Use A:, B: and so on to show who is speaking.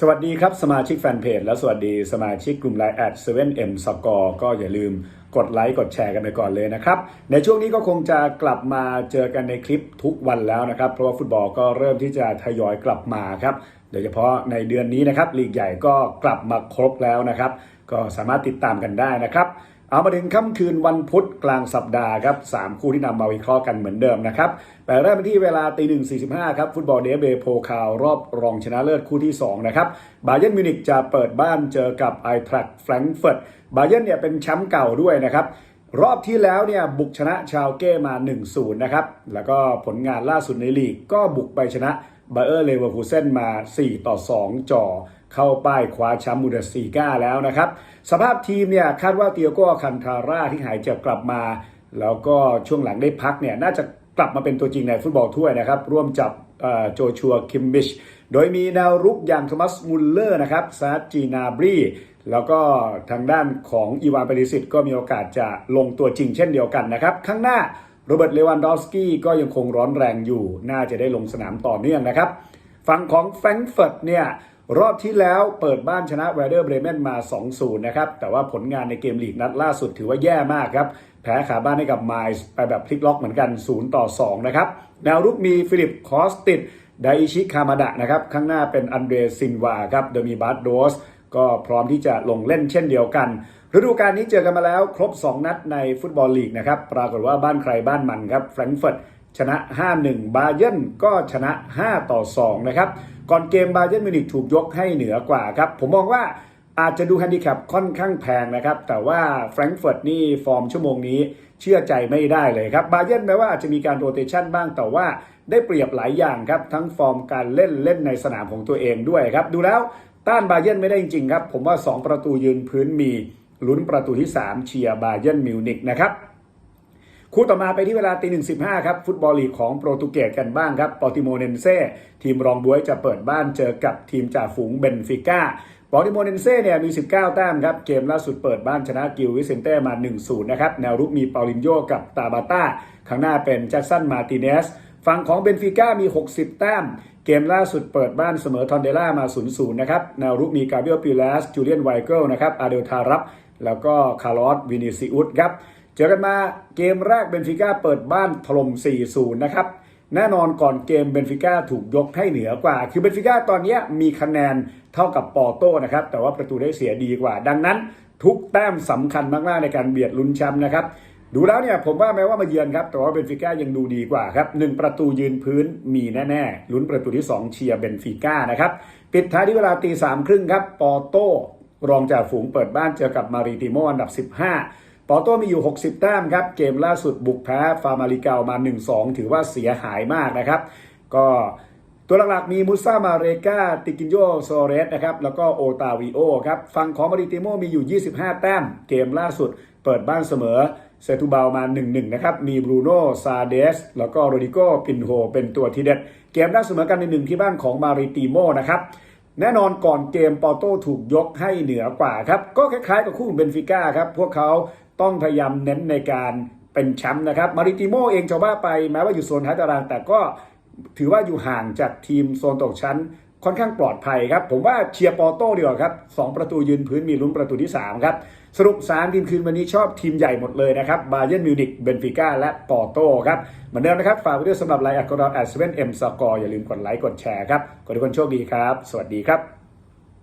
A: สวัสดีครับ สมาชิกแฟนเพจและสวัสดีสมาชิกกลุ่มไลน์แอด 7M Score ก็อย่าลืมกดไลค์กดแชร์กันไปก่อนเลยนะครับ ในช่วงนี้ก็คงจะกลับมาเจอกันในคลิปทุกวันแล้วนะครับ เพราะว่าฟุตบอลก็เริ่มที่จะทยอยกลับมาครับโดยเฉพาะในเดือนนี้นะครับลีกใหญ่ก็กลับมาครบแล้วนะครับ ก็สามารถติดตามกันได้นะครับ เอามาถึงค่ำคืนวันพุธกลางสัปดาห์ครับสามคู่ที่นำมาวิเคราะห์กันเหมือนเดิมนะครับ แต่เริ่มกันที่เวลาตีหนึ่งสี่สิบห้าครับ ฟุตบอลเดเบโพคาวรอบรองชนะเลิศคู่ที่2นะครับ บาเย r n มิวนิกจะเปิดบ้านเจอกับไอทรักแฟรงก์เฟิร์ต บาเย r n เนี่ยเป็นแชมป์เก่าด้วยนะครับรอบที่แล้วเนี่ยบุกชนะชาวเก้มา 1-0 นะครับ แล้วก็ผลงานล่าสุดในลีกก็บุกไปชนะไบเออร์เลเวอร์คูเซนมา 4 ต่อ 2 จ่อ เข้าป้ายคว้าแชมป์บูเดสซีกาแล้วนะครับ สภาพทีมเนี่ยคาดว่าเตียโก้คันทาร่าที่หายเจ็บกลับมา แล้วก็ช่วงหลังได้พักเนี่ยน่าจะกลับมาเป็นตัวจริงในฟุตบอลถ้วยนะครับ ร่วมจับโจชัวคิมบิช โดยมีแนวรุกอย่างโทมัสมุลเลอร์นะครับซาจีนาบรีแล้วก็ทางด้านของอีวานเปริสิตก็มีโอกาสจะลงตัวจริงเช่นเดียวกันนะครับ ข้างหน้าโรเบิร์ตเลวันดอฟสกี้ก็ยังคงร้อนแรงอยู่ น่าจะได้ลงสนามต่อเนื่องนะครับ ฝั่งของแฟรงก์เฟิร์ตเนี่ย รอบที่แล้วเปิดบ้านชนะเวเดอร์เบรเมนมา 2-0 นะครับ แต่ว่าผลงานในเกมลีกนัดล่าสุดถือว่าแย่มากครับ แพ้ขาบ้านให้กับไมล์ไปแบบพลิกล็อกเหมือนกัน0ต่อ2นะครับ แนวรุกมีฟิลิปคอสติดไดชิคามาดะนะครับ ข้างหน้าเป็นอันเดรซินวาครับ โดยมีบาร์โดสก็พร้อมที่จะลงเล่นเช่นเดียวกัน ฤดูกาลนี้เจอกันมาแล้วครบ 2 นัดในฟุตบอลลีกนะครับ ปรากฏว่าบ้านใครบ้านมันครับแฟรงก์เฟิร์ต ชนะ 5-1 บาเย r n ก็ชนะ 5 ต่อ 2 นะครับ ก่อนเกมบาเย r n มิวนิกถูกยกให้เหนือกว่าครับ ผมมองว่าอาจจะดูแฮนดิแคปค่อนข้างแพงนะครับ แต่ว่าแฟรงก์เฟิร์ตนี่ฟอร์มชั่วโมงนี้เชื่อใจไม่ได้เลยครับ บาเย r n แม้ว่าอาจจะมีการโรเตชันบ้าง แต่ว่าได้เปรียบหลายอย่างครับ ทั้งฟอร์มการเล่นเล่นในสนามของตัวเองด้วยครับ ดูแล้วต้านบาเย r n ไม่ได้จริงๆครับ ผมว่า 2 ประตูยืนพื้นมีลุ้นประตูที่ 3 เชียร์บาเย r n มิวนิกนะครับ คู่ต่อมาไปที่เวลาตีหนึ่งสิบห้าครับ ฟุตบอลลีกของโปรตุเกสกันบ้างครับปอติโมเนนเซ่ทีมรองบวยจะเปิดบ้านเจอกับทีมจ่าฝูงเบนฟิก้าปอติโมเนนเซ่เนี่ยมี 19 แต้มครับ เกมล่าสุดเปิดบ้านชนะกิลวิเซนเต้มา 1-0 นะครับ แนวรุกมีเปาลินโยกับตาบาต้า ข้างหน้าเป็นแจ็คสันมาติเนส ฝั่งของเบนฟิก้ามี 60 แต้ม เกมล่าสุดเปิดบ้านเสมอทอนเดล่ามา 0-0 นะครับ แนวรุกมีกาเบรียลปิเลสจูเลียนไวเกิลนะครับ อาเดลทารับ แล้วก็คาร์ลอสวินิซิอุสครับ เจอกันมาเกมแรกเบนฟิก้าเปิดบ้านถล่ม 4-0 นะครับ แน่นอนก่อนเกมเบนฟิก้าถูกยกให้เหนือกว่า คือเบนฟิก้าตอนนี้มีคะแนนเท่ากับปอร์โต้นะครับ แต่ว่าประตูได้เสียดีกว่า ดังนั้น ทุกแต้มสำคัญมากๆในการเบียดลุ้นแชมป์นะครับดูแล้วเนี่ยผมว่าแม้ว่ามาเยือนครับแต่ว่าเบนฟิก้ายังดูดีกว่าครับหนึ่งประตูยืนพื้นมีแน่ๆลุ้นประตูที่ 2 เชียร์เบนฟิก้านะครับปิดท้ายที่เวลาตีสามครึ่งครับปอร์โต้รองจากฝูงเปิดบ้านเจอกับมาริติโมอันดับ 15 ปอร์โต้มีอยู่ 60 แต้มครับ เกมล่าสุดบุกแพ้ฟาร์มาริเกามา 1-2 ถือว่าเสียหายมากนะครับ ก็ตัวหลักๆมีมุซ่ามาเรกาติกินโยโซเรสนะครับ แล้วก็โอตาวิโอครับ ฝั่งของมาริติโมมีอยู่ 25 แต้ม เกมล่าสุดเปิดบ้านเสมอเซตูเบามา 1-1 นะครับ มีบรูโน่ซาเดส แล้วก็โรดิโกปินโฮเป็นตัวทีเด็ด เกมได้เสมอกันในหนึ่งที่บ้านของมาริติโมนะครับแน่นอนก่อนเกมปอร์โต้ถูกยกให้เหนือกว่าครับ ก็คล้ายๆกับคู่เบนฟิก้าครับ พวกเขา ต้องพยายามเน้นในการเป็นแชมป์นะครับมาริติโมเองจะว่าไปแม้ว่าอยู่โซนท้ายตาราง แต่ก็ถือว่าอยู่ห่างจากทีมโซนตกชั้นค่อนข้างปลอดภัยครับ ผมว่าเชียร์ปอร์โต้ดีกว่าครับสองประตูยืนพื้นมีลุ้นประตูที่ 3 ครับ สรุป3ทีมคืนวันนี้ชอบทีมใหญ่หมดเลยนะครับบาเย r n มิวนิกเบนฟิก้าและปอร์โต้ครับ เหมือนเดิมนะครับ ฝากไว้ด้วยสำหรับไลน์อัดกรอดแอดเซเว่นเอ็มสกอร์อย่าลืมกดไลค์กดแชร์ครับขอให้ทุกคนโชคดีครับ สวัสดีครับ